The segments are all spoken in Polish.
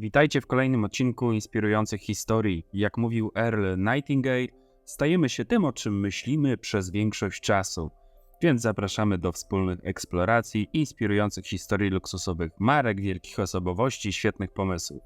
Witajcie w kolejnym odcinku inspirujących historii. Jak mówił Earl Nightingale, stajemy się tym, o czym myślimy przez większość czasu. Więc zapraszamy do wspólnych eksploracji inspirujących historii luksusowych marek, wielkich osobowości, świetnych pomysłów.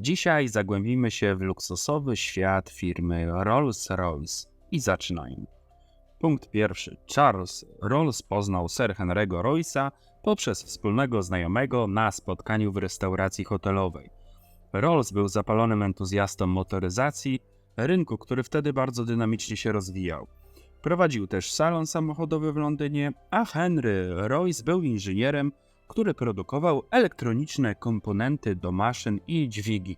Dzisiaj zagłębimy się w luksusowy świat firmy Rolls-Royce i zaczynajmy. Punkt pierwszy. Charles Rolls poznał Sir Henry'ego Royce'a poprzez wspólnego znajomego na spotkaniu w restauracji hotelowej. Rolls był zapalonym entuzjastą motoryzacji, rynku, który wtedy bardzo dynamicznie się rozwijał. Prowadził też salon samochodowy w Londynie, a Henry Royce był inżynierem, który produkował elektroniczne komponenty do maszyn i dźwigi.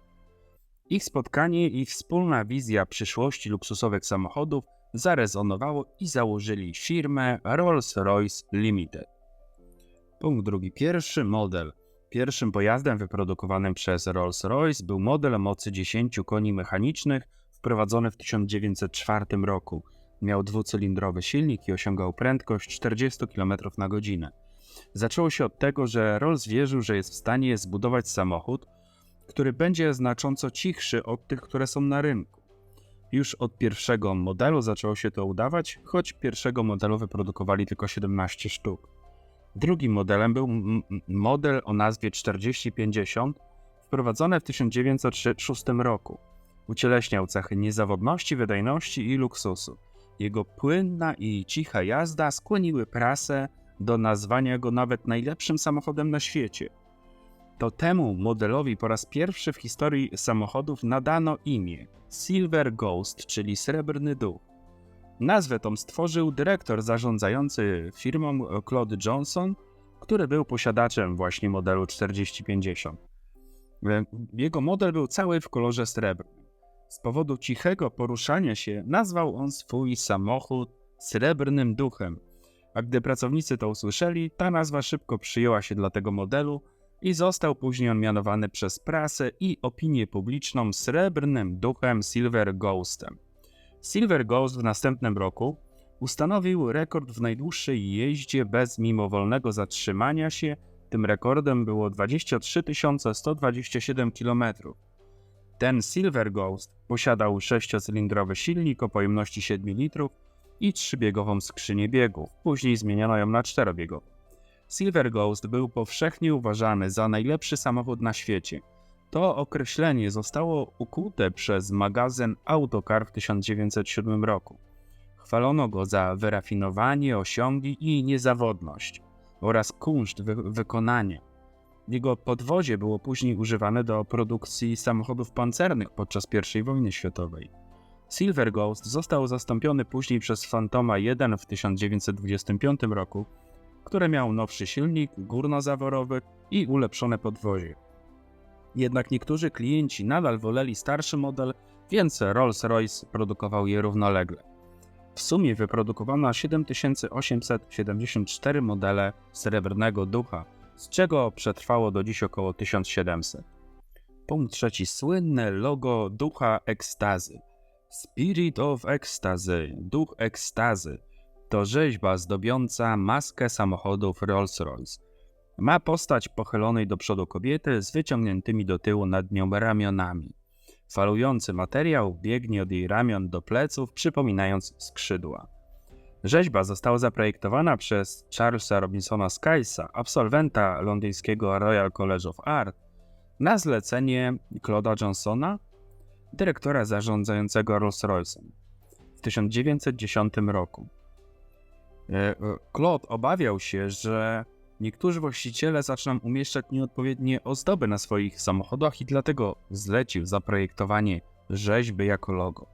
Ich spotkanie i wspólna wizja przyszłości luksusowych samochodów zarezonowało i założyli firmę Rolls-Royce Limited. Punkt drugi. Pierwszy model. Pierwszym pojazdem wyprodukowanym przez Rolls-Royce był model mocy 10 koni mechanicznych wprowadzony w 1904 roku. Miał dwucylindrowy silnik i osiągał prędkość 40 km na godzinę. Zaczęło się od tego, że Rolls wierzył, że jest w stanie zbudować samochód, który będzie znacząco cichszy od tych, które są na rynku. Już od pierwszego modelu zaczęło się to udawać, choć pierwszego modelu wyprodukowali tylko 17 sztuk. Drugim modelem był model o nazwie 4050, wprowadzony w 1906 roku. Ucieleśniał cechy niezawodności, wydajności i luksusu. Jego płynna i cicha jazda skłoniły prasę do nazwania go nawet najlepszym samochodem na świecie. To temu modelowi po raz pierwszy w historii samochodów nadano imię Silver Ghost, czyli Srebrny Duch. Nazwę tą stworzył dyrektor zarządzający firmą Claude Johnson, który był posiadaczem właśnie modelu 4050. Jego model był cały w kolorze srebrnym. Z powodu cichego poruszania się nazwał on swój samochód Srebrnym Duchem, a gdy pracownicy to usłyszeli, ta nazwa szybko przyjęła się dla tego modelu i został później on mianowany przez prasę i opinię publiczną Srebrnym Duchem Silver Ghostem. Silver Ghost w następnym roku ustanowił rekord w najdłuższej jeździe bez mimowolnego zatrzymania się. Tym rekordem było 23 127 km. Ten Silver Ghost posiadał sześciocylindrowy silnik o pojemności 7 litrów i trzybiegową skrzynię biegów. Później zmieniono ją na czterobiegową. Silver Ghost był powszechnie uważany za najlepszy samochód na świecie – to określenie zostało ukute przez magazyn Autocar w 1907 roku. Chwalono go za wyrafinowanie, osiągi i niezawodność oraz kunszt wy wykonania. Jego podwozie było później używane do produkcji samochodów pancernych podczas I wojny światowej. Silver Ghost został zastąpiony później przez Fantoma 1 w 1925 roku, które miał nowszy silnik górnozaworowy i ulepszone podwozie. Jednak niektórzy klienci nadal woleli starszy model, więc Rolls-Royce produkował je równolegle. W sumie wyprodukowano 7874 modele Srebrnego Ducha, z czego przetrwało do dziś około 1700. Punkt trzeci. Słynne logo Ducha Ekstazy. Spirit of Ecstasy, Duch Ekstazy, to rzeźba zdobiąca maskę samochodów Rolls-Royce. Ma postać pochylonej do przodu kobiety z wyciągniętymi do tyłu nad nią ramionami. Falujący materiał biegnie od jej ramion do pleców, przypominając skrzydła. Rzeźba została zaprojektowana przez Charlesa Robinsona Skylesa, absolwenta londyńskiego Royal College of Art, na zlecenie Claude'a Johnsona, dyrektora zarządzającego Rolls-Royce'em w 1910 roku. E, e, Claude obawiał się, że Niektórzy właściciele zaczną umieszczać nieodpowiednie ozdoby na swoich samochodach i dlatego zlecił zaprojektowanie rzeźby jako logo.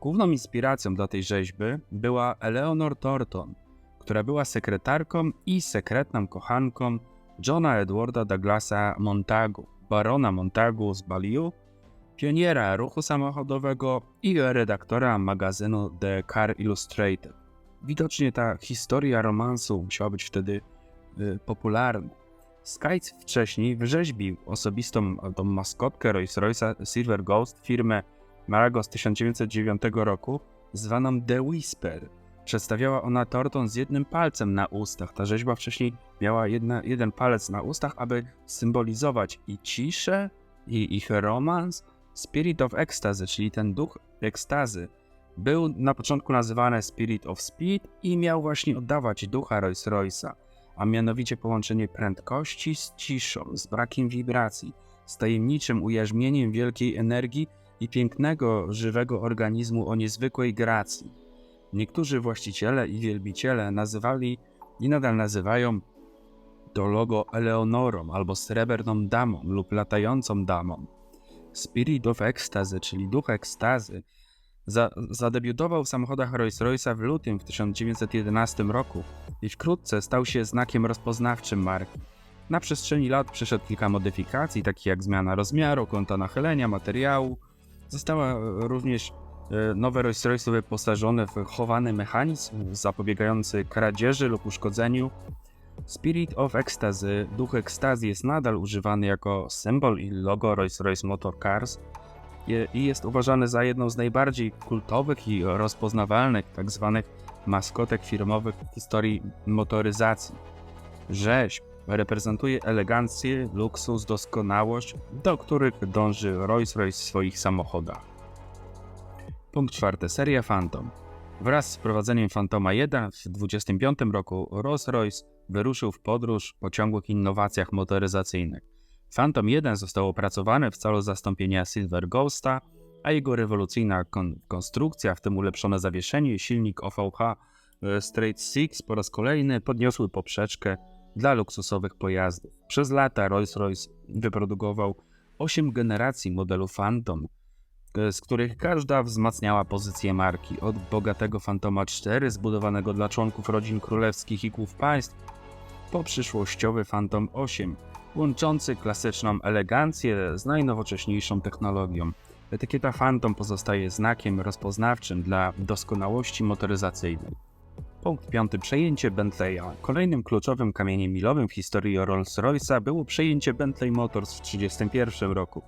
Główną inspiracją dla tej rzeźby była Eleanor Thornton, która była sekretarką i sekretną kochanką Johna Edwarda Douglasa Montagu, barona Montagu z Baliu, pioniera ruchu samochodowego i redaktora magazynu The Car Illustrated. Widocznie ta historia romansu musiała być wtedy popularny. Skites wcześniej wrzeźbił osobistą tą maskotkę Rolls Royce'a Silver Ghost firmę Marago z 1909 roku, zwaną The Whisper. Przedstawiała ona Torton z jednym palcem na ustach. Ta rzeźba wcześniej miała jedna, jeden palec na ustach, aby symbolizować i ciszę, i ich romans, Spirit of Ecstasy, czyli ten duch ekstazy, był na początku nazywany Spirit of Speed i miał właśnie oddawać ducha Rolls Royce'a, a mianowicie połączenie prędkości z ciszą, z brakiem wibracji, z tajemniczym ujarzmieniem wielkiej energii i pięknego, żywego organizmu o niezwykłej gracji. Niektórzy właściciele i wielbiciele nazywali i nadal nazywają to logo Eleonorą albo srebrną damą lub latającą damą. Spirit of Ecstasy, czyli duch ekstazy, za, zadebiutował w samochodach Rolls-Royce'a w lutym w 1911 roku i wkrótce stał się znakiem rozpoznawczym marki. Na przestrzeni lat przeszedł kilka modyfikacji, takich jak zmiana rozmiaru, kąta nachylenia, materiału. Została również e, nowe Rolls-Royce wyposażone w chowany mechanizm zapobiegający kradzieży lub uszkodzeniu. Spirit of Ecstasy, duch ekstazji jest nadal używany jako symbol i logo Rolls-Royce Motor Cars i jest uważany za jedną z najbardziej kultowych i rozpoznawalnych tzw. maskotek firmowych w historii motoryzacji. Rzeź reprezentuje elegancję, luksus, doskonałość, do których dąży Rolls-Royce w swoich samochodach. Punkt czwarty. Seria Phantom. Wraz z wprowadzeniem Phantoma 1 w 25 roku Rolls-Royce wyruszył w podróż po ciągłych innowacjach motoryzacyjnych. Phantom 1 został opracowany w celu zastąpienia Silver Ghosta, a jego rewolucyjna kon- konstrukcja, w tym ulepszone zawieszenie i silnik OVH e, Straight Six po raz kolejny podniosły poprzeczkę dla luksusowych pojazdów. Przez lata Rolls-Royce wyprodukował 8 generacji modelu Phantom, e, z których każda wzmacniała pozycję marki. Od bogatego Phantoma 4 zbudowanego dla członków rodzin królewskich i głów państw, po przyszłościowy Phantom 8, łączący klasyczną elegancję z najnowocześniejszą technologią. Etykieta Phantom pozostaje znakiem rozpoznawczym dla doskonałości motoryzacyjnej. Punkt piąty. Przejęcie Bentleya. Kolejnym kluczowym kamieniem milowym w historii Rolls-Royce'a było przejęcie Bentley Motors w 1931 roku.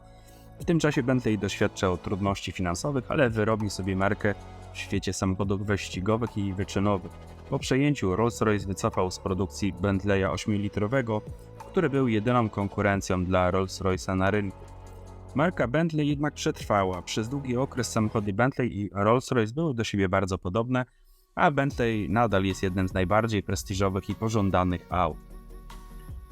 W tym czasie Bentley doświadczał trudności finansowych, ale wyrobił sobie markę w świecie samochodów wyścigowych i wyczynowych. Po przejęciu Rolls-Royce wycofał z produkcji Bentleya 8-litrowego, który był jedyną konkurencją dla Rolls-Royce'a na rynku. Marka Bentley jednak przetrwała. Przez długi okres samochody Bentley i Rolls-Royce były do siebie bardzo podobne, a Bentley nadal jest jednym z najbardziej prestiżowych i pożądanych aut.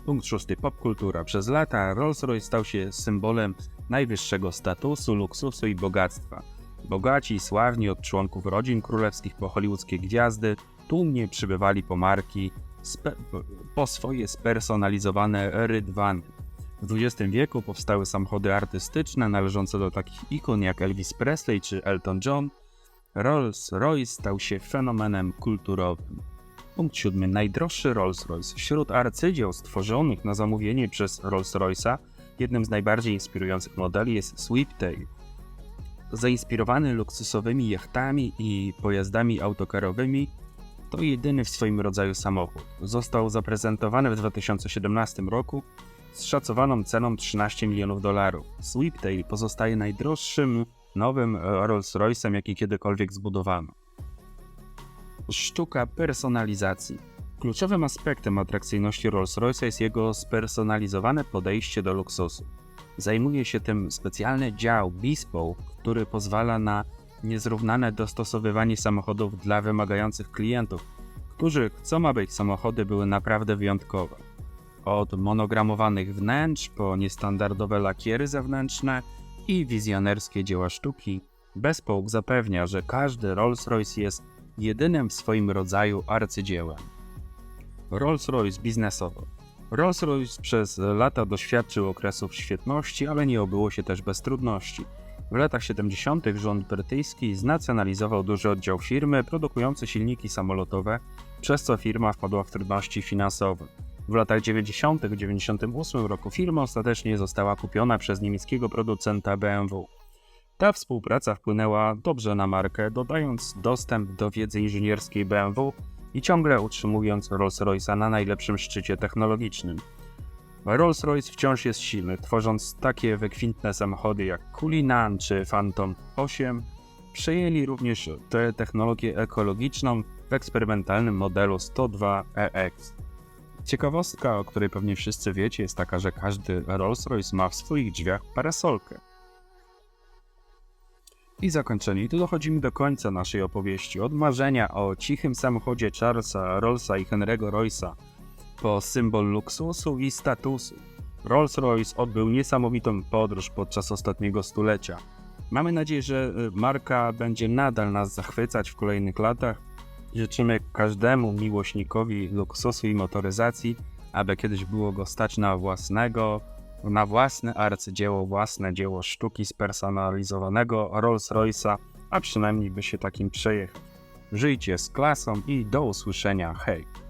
Punkt szósty. Popkultura. Przez lata Rolls-Royce stał się symbolem najwyższego statusu, luksusu i bogactwa. Bogaci i sławni od członków rodzin królewskich po hollywoodzkie gwiazdy tłumnie przybywali po marki po swoje spersonalizowane rydwany. W XX wieku powstały samochody artystyczne należące do takich ikon jak Elvis Presley czy Elton John. Rolls-Royce stał się fenomenem kulturowym. Punkt siódmy. Najdroższy Rolls-Royce. Wśród arcydzieł stworzonych na zamówienie przez Rolls-Royce'a jednym z najbardziej inspirujących modeli jest Sweeptail. Zainspirowany luksusowymi jachtami i pojazdami autokarowymi, to jedyny w swoim rodzaju samochód. Został zaprezentowany w 2017 roku z szacowaną ceną 13 milionów dolarów. Sweeptail pozostaje najdroższym nowym Rolls-Royce'em, jaki kiedykolwiek zbudowano. Sztuka personalizacji. Kluczowym aspektem atrakcyjności Rolls-Royce'a jest jego spersonalizowane podejście do luksusu. Zajmuje się tym specjalny dział Bespoke, który pozwala na niezrównane dostosowywanie samochodów dla wymagających klientów, którzy chcą, aby ich samochody były naprawdę wyjątkowe. Od monogramowanych wnętrz po niestandardowe lakiery zewnętrzne i wizjonerskie dzieła sztuki, Bespoke zapewnia, że każdy Rolls-Royce jest jedynym w swoim rodzaju arcydziełem. Rolls-Royce biznesowo. Rolls-Royce przez lata doświadczył okresów świetności, ale nie obyło się też bez trudności. W latach 70. rząd brytyjski znacjonalizował duży oddział firmy produkujący silniki samolotowe, przez co firma wpadła w trudności finansowe. W latach 90. 98 roku firma ostatecznie została kupiona przez niemieckiego producenta BMW. Ta współpraca wpłynęła dobrze na markę, dodając dostęp do wiedzy inżynierskiej BMW i ciągle utrzymując Rolls-Royce'a na najlepszym szczycie technologicznym. Rolls-Royce wciąż jest silny, tworząc takie wykwintne samochody jak Cullinan czy Phantom 8. Przejęli również tę technologię ekologiczną w eksperymentalnym modelu 102EX. Ciekawostka, o której pewnie wszyscy wiecie, jest taka, że każdy Rolls-Royce ma w swoich drzwiach parasolkę. I zakończenie. I tu dochodzimy do końca naszej opowieści. Od marzenia o cichym samochodzie Charlesa Rollsa i Henry'ego Royce'a po symbol luksusu i statusu. Rolls-Royce odbył niesamowitą podróż podczas ostatniego stulecia. Mamy nadzieję, że y, marka będzie nadal nas zachwycać w kolejnych latach. Życzymy każdemu miłośnikowi luksusu i motoryzacji, aby kiedyś było go stać na własnego, na własne arcydzieło, własne dzieło sztuki spersonalizowanego Rolls-Royce'a, a przynajmniej by się takim przejechał. Żyjcie z klasą i do usłyszenia, hej!